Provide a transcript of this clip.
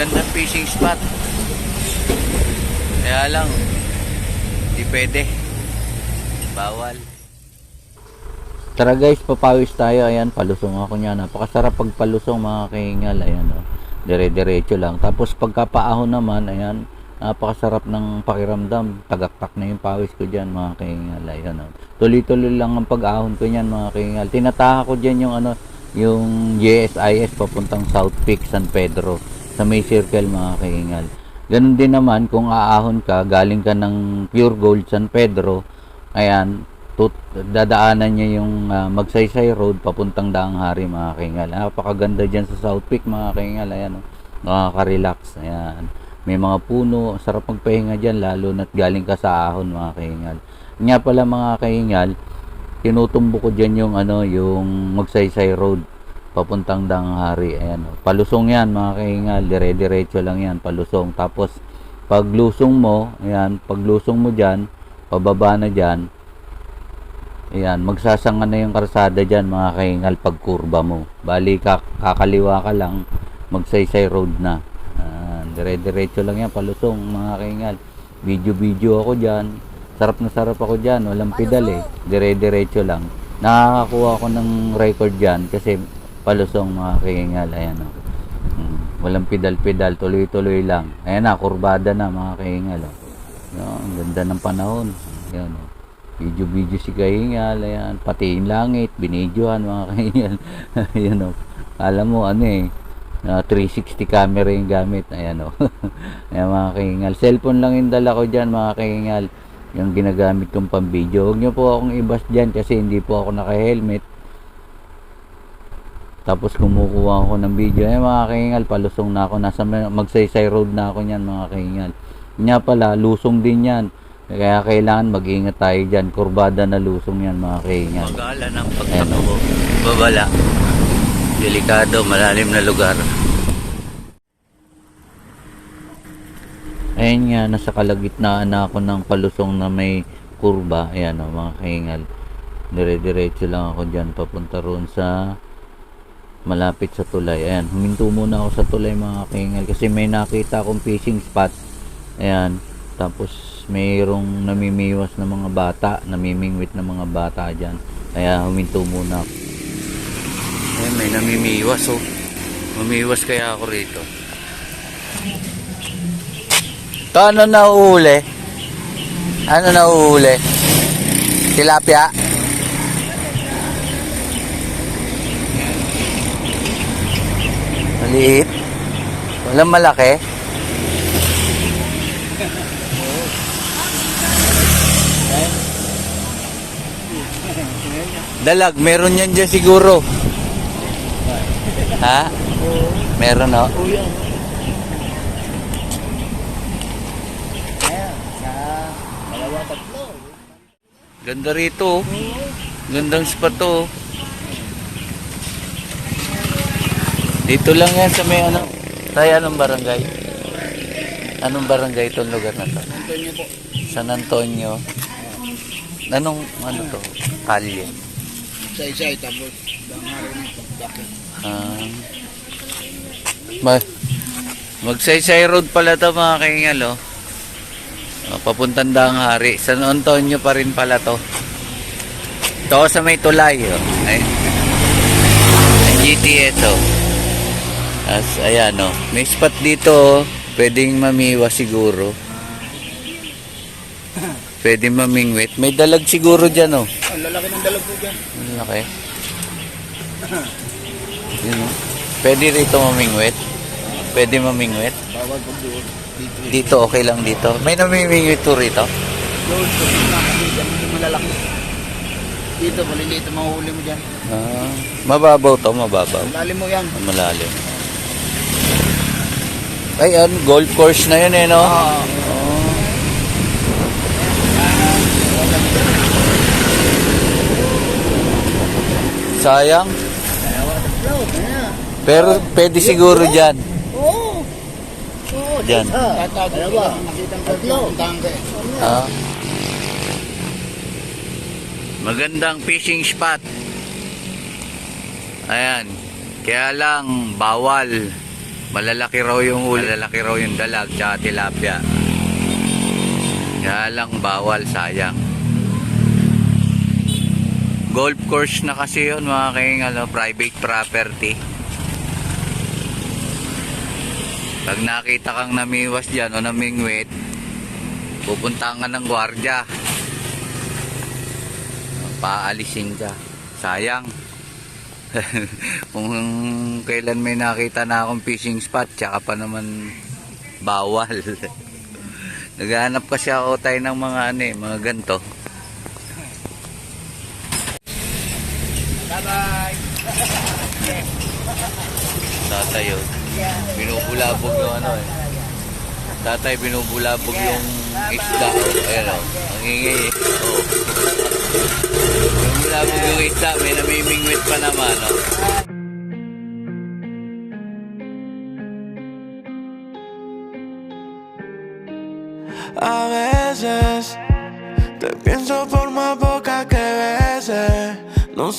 Magandang fishing spot. Kaya lang, di pwede. Bawal. Tara guys, papawis tayo. Ayan, palusong ako niya. Napakasarap pag palusong mga kahingal. Ayan, oh. dire-diretso lang. Tapos pagkapaahon naman, ayan, napakasarap ng pakiramdam. Tagaktak na yung pawis ko dyan mga kahingal. Ayan, oh. Tuloy-tuloy lang ang pag-ahon ko niyan mga kahingal. Tinataha ko dyan yung ano, yung JSIS papuntang South Peak, San Pedro. Sa may circle mga kahingal. Ganun din naman kung aahon ka, galing ka ng Pure Gold San Pedro, ayan, tut dadaanan niya yung ah, Magsaysay Road papuntang Daang Hari mga kaingal. Napakaganda diyan sa South Peak mga kaingal. Ayan, oh. nakaka-relax. Ayan. May mga puno, sarap magpahinga diyan lalo na't galing ka sa ahon mga kaingal. Nga pala mga kaingal, tinutumbo ko diyan yung ano, yung Magsaysay Road papuntang Daang Hari. Ayan, oh. palusong 'yan mga kaingal, dire-diretso lang 'yan, palusong. Tapos paglusong mo, ayan, paglusong mo diyan, pababa na diyan, Ayan, magsasanga na yung karsada dyan mga kaingal pag kurba mo. Bali, kak kakaliwa ka lang, magsaysay road na. Ayan, dire-diretso lang yan, palusong mga kaingal. Video-video ako dyan. Sarap na sarap ako dyan, walang pedal eh. Dire-diretso lang. Nakakakuha ako ng record dyan kasi palusong mga kaingal. Ayan o. Hmm, walang pedal-pedal, tuloy-tuloy lang. Ayan na, kurbada na mga kaingal. Oh. Yan, ang ganda ng panahon. Ayan o. Video-video si Kahingal, ayan. Pati yung langit, binidyohan mga Kahingal. ayan o. Alam mo, ano eh, ah, 360 camera yung gamit. Ayan o. ayan mga Kahingal. Cellphone lang yung dala ko dyan mga Kahingal. Yung ginagamit kong pang-video. Huwag niyo po akong ibas dyan kasi hindi po ako naka-helmet. Tapos kumukuha ako ng video. Eh mga kahingal, palusong na ako. Nasa magsaysay road na ako niyan mga kahingal. Nga pala, lusong din yan. Kaya kailangan mag-ingat tayo dyan. Kurbada na lusong yan mga kahingal. Magala ng pagtakbo. Babala. Delikado, malalim na lugar. Ayun nga, nasa kalagitnaan na ako ng palusong na may kurba. Ayan o, mga kahingal. Dire-diretso lang ako dyan papunta roon sa malapit sa tulay. Ayan, huminto muna ako sa tulay mga kahingal kasi may nakita akong fishing spot. Ayan, tapos mayroong namimiwas na mga bata, namimingwit na mga bata dyan. Kaya huminto muna ako. Ayan, may namimiwas oh. Mamiwas kaya ako rito. Ito ano na uhuli? Ano na uhuli? Tilapia? Maliit? Walang malaki? Dalag, meron yan dyan siguro. Ha? Meron no? Ganda rito. oh. Gandang spot to. Dito lang yan sa may ano. Tayo anong barangay? Anong barangay itong lugar na to? Antonio po. San Antonio. Anong ano to? Kalye. Sa isa tapos. Ah. Ma Magsaysay road pala to mga kaingal oh. Oh, papuntang Daang Hari. San Antonio pa rin pala to. Ito sa may tulay oh. Ay. Ang GTS oh. As, ayan oh. May spot dito. Pwedeng mamiwa siguro. Pwedeng mamingwit. May dalag siguro dyan oh. Ang lalaki ng dalag po dyan. Ang laki. Yun, oh. Pwede rito mamingwit. Pwede mamingwit. Bawal pag. Dito. Dito okay lang dito. May namimingwit to rito. Doon, yung malalaki. Dito, maliliit ang mahuhuli mo dyan. Ah, mababaw to, mababaw. Lalim mo yan. Malalim. Ay, ano, golf course na yun eh, no? Oh. Sayang. Pero pwede siguro dyan. Oo. Oo. Dyan. Yung tangke. Ah. Magandang fishing spot. Ayan. Kaya lang, bawal. Malalaki raw yung huli. Malalaki raw yung dalag tsaka tilapia. Kaya lang bawal, sayang. Golf course na kasi yun mga kayong ano, private property. Pag nakita kang namiwas dyan o namingwit, pupunta ka ng gwardya. Paalisin ka. Sayang. Kung kailan may nakita na akong fishing spot, tsaka pa naman bawal. Naghahanap kasi ako tayo ng mga ano eh, mga ganto. Bye-bye. Tatay yun. Binubulabog yung ano eh. Tatay binubulabog yung isda. Oh, ayan o. Ang ingay eh. Oh. Binubulabog yung isda. May namimingwit pa naman. Oh. A veces te pienso por